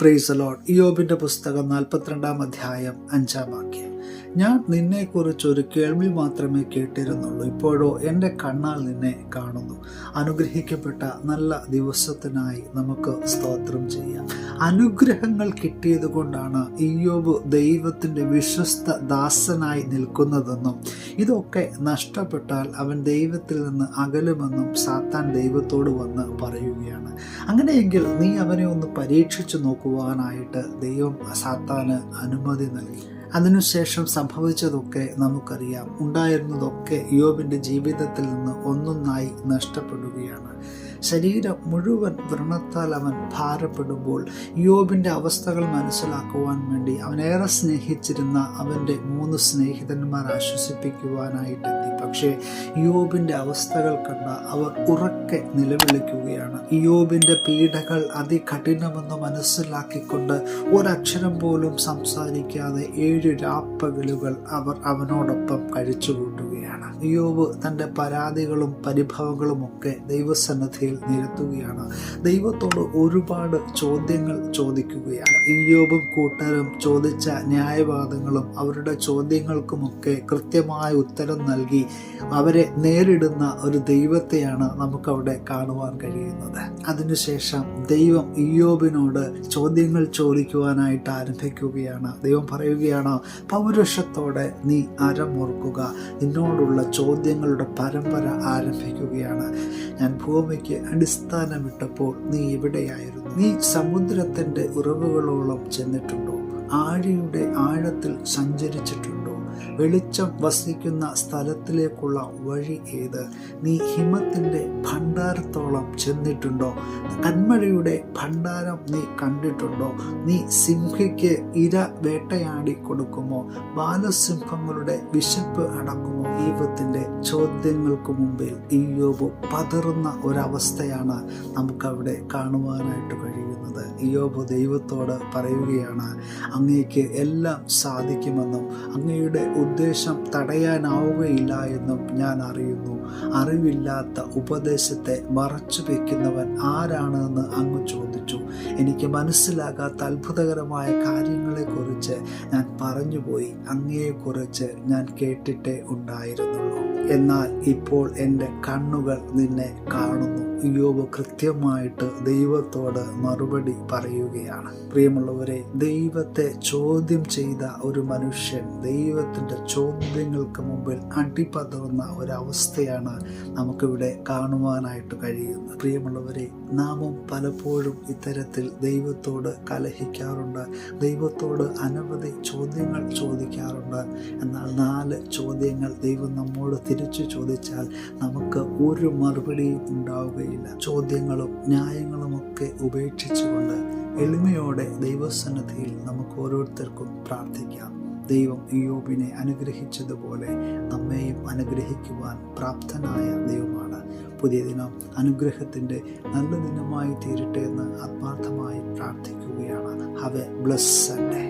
Price load ഇയോബിന്റെ പുസ്തകം നാൽപ്പത്തിരണ്ടാം അധ്യായം അഞ്ചാം വാക്യം. ഞാൻ നിന്നെക്കുറിച്ച് ഒരു കേൾവി മാത്രമേ കേട്ടിരുന്നുള്ളൂ. ഇപ്പോഴോ എന്റെ കണ്ണാൽ നിന്നെ കാണുന്നു. അനുഗ്രഹിക്കപ്പെട്ട നല്ല ദിവസത്തിനായി നമുക്ക് സ്തോത്രം ചെയ്യാം. അനുഗ്രഹങ്ങൾ കിട്ടിയത് കൊണ്ടാണ് ഇയോബ് ദൈവത്തിന്റെ വിശ്വസ്ത ദാസനായി നിൽക്കുന്നതെന്നും ഇതൊക്കെ നഷ്ടപ്പെട്ടാൽ അവൻ ദൈവത്തിൽ നിന്ന് അകലുമെന്നും സാത്താൻ ദൈവത്തോട് വന്ന് പറയുകയാണ്. അങ്ങനെയെങ്കിൽ നീ അവനെ ഒന്ന് പരീക്ഷിച്ചു നോക്കുവാനായിട്ട് ദൈവം സാത്താന് അനുമതി നൽകി. അതിനുശേഷം സംഭവിച്ചതൊക്കെ നമുക്കറിയാം. ഉണ്ടായിരുന്നതൊക്കെ യോബിന്റെ ജീവിതത്തിൽ നിന്ന് ഒന്നൊന്നായി നഷ്ടപ്പെടുകയാണ്. ശരീരം മുഴുവൻ വ്രണത്താൽ അവൻ ഭാരപ്പെടുമ്പോൾ യോബിന്റെ അവസ്ഥകൾ മനസ്സിലാക്കുവാൻ വേണ്ടി അവനേറെ സ്നേഹിച്ചിരുന്ന അവന്റെ മൂന്ന് സ്നേഹിതന്മാർ ആശ്വസിപ്പിക്കുവാനായിട്ടെത്തി പക്ഷേ യോബിന്റെ അവസ്ഥകൾ കണ്ട അവർ ഉറക്കെ നിലവിളിക്കുകയാണ്. യോബിന്റെ പീഡകൾ അതികഠിനമെന്ന് മനസ്സിലാക്കിക്കൊണ്ട് ഒരക്ഷരം പോലും സംസാരിക്കാതെ ഏഴ് രാപ്പകലുകൾ അവർ അവനോടൊപ്പം കഴിച്ചുകൂട്ടുകയാണ്. യോബ് തന്റെ പരാതികളും പരിഭവങ്ങളും ഒക്കെ ദൈവസന്നദ്ധിയിൽ നിരത്തുകയാണ്. ദൈവത്തോട് ഒരുപാട് ചോദ്യങ്ങൾ ചോദിക്കുകയാണ്. ഇയോബും കൂട്ടരും ചോദിച്ച ന്യായവാദങ്ങളും അവരുടെ ചോദ്യങ്ങൾക്കുമൊക്കെ കൃത്യമായ ഉത്തരം നൽകി അവരെ നേരിടുന്ന ഒരു ദൈവത്തെയാണ് നമുക്കവിടെ കാണുവാൻ കഴിയുന്നത്. അതിനുശേഷം ദൈവം ഇയോബിനോട് ചോദ്യങ്ങൾ ചോദിക്കുവാനായിട്ട് ആരംഭിക്കുകയാണ്. ദൈവം പറയുകയാണ് പൗരുഷത്തോടെ നീ അരമുറുക്കുക നിന്നോടുള്ള ചോദ്യങ്ങളുടെ പരമ്പര ആരംഭിക്കുകയാണ്. ഞാൻ ഭൂമിക്ക് അടിസ്ഥാനമിട്ടപ്പോൾ നീ എവിടെയായിരുന്നു? നീ സമുദ്രത്തിന്റെ ഉറവുകളോളം ചെന്നിട്ടുണ്ടോ? ആഴിയുടെ ആഴത്തിൽ സഞ്ചരിച്ചിട്ടുണ്ടോ? വെളിച്ചം വസിക്കുന്ന സ്ഥലത്തിലേക്കുള്ള വഴി ഏത്? നീ ഹിമത്തിന്റെ ഭണ്ഡാരത്തോളം ചെന്നിട്ടുണ്ടോ? കന്മഴയുടെ ഭണ്ഡാരം നീ കണ്ടിട്ടുണ്ടോ? നീ സിംഹയ്ക്ക് ഇര വേട്ടയാടി കൊടുക്കുമോ? ബാലസിംഹങ്ങളുടെ വിശപ്പ് അടക്കുമോ ദൈവത്തിന്റെ ചോദ്യങ്ങൾക്ക് മുമ്പിൽ ഇയോബ് പതറുന്ന ഒരവസ്ഥയാണ് നമുക്കവിടെ കാണുവാനായിട്ട് കഴിയുന്നത്. ഇയോബ് ദൈവത്തോട് പറയുകയാണ് അങ്ങേക്ക് എല്ലാം സാധിക്കുമെന്നും അങ്ങയുടെ ഉദ്ദേശം തടയാനാവുകയില്ല എന്നും ഞാൻ അറിയുന്നു. അറിവില്ലാത്ത ഉപദേശത്തെ മറച്ചു വയ്ക്കുന്നവൻ ആരാണെന്ന് അങ്ങ് ചോദിച്ചു. എനിക്ക് മനസ്സിലാകാത്ത അത്ഭുതകരമായ കാര്യങ്ങളെക്കുറിച്ച് ഞാൻ പറഞ്ഞുപോയി. അങ്ങയെക്കുറിച്ച് ഞാൻ കേട്ടിട്ടേ ഉണ്ടായിരുന്നുള്ളൂ. എന്നാൽ ഇപ്പോൾ എന്റെ കണ്ണുകൾ നിന്നെ കാണുന്നു. യോബ് കൃത്യമായിട്ട് ദൈവത്തോട് മറുപടി പറയുകയാണ്. പ്രിയമുള്ളവരെ ദൈവത്തെ ചോദ്യം ചെയ്ത ഒരു മനുഷ്യൻ ദൈവത്തിന്റെ ചോദ്യങ്ങൾക്ക് മുമ്പിൽ അടിപതറുന്ന ഒരവസ്ഥയാണ് നമുക്കിവിടെ കാണുവാനായിട്ട് കഴിയുന്നത്. പ്രിയമുള്ളവരെ നാമും പലപ്പോഴും ഇത്തരത്തിൽ ദൈവത്തോട് കലഹിക്കാറുണ്ട്. ദൈവത്തോട് അനവധി ചോദ്യങ്ങൾ ചോദിക്കാറുണ്ട്. എന്നാൽ നാല് ചോദ്യങ്ങൾ ദൈവം നമ്മോട് തിരിച്ചു ചോദിച്ചാൽ നമുക്ക് ഒരു മറുപടിയും ഉണ്ടാവുകയില്ല. ചോദ്യങ്ങളും ന്യായങ്ങളും ഒക്കെ ഉപേക്ഷിച്ചുകൊണ്ട് എളിമയോടെ ദൈവസന്നദ്ധിയിൽ നമുക്ക് ഓരോരുത്തർക്കും പ്രാർത്ഥിക്കാം. ദൈവം യോബിനെ അനുഗ്രഹിച്ചതുപോലെ നമ്മെയും അനുഗ്രഹിക്കുവാൻ പ്രാപ്തനായ ദൈവമാണ്. പുതിയ ദിനം അനുഗ്രഹത്തിന്റെ നല്ല ദിനമായി തീരട്ടെ എന്ന് ആത്മാർത്ഥമായി പ്രാർത്ഥിക്കുകയാണ്. Have A bless Sunday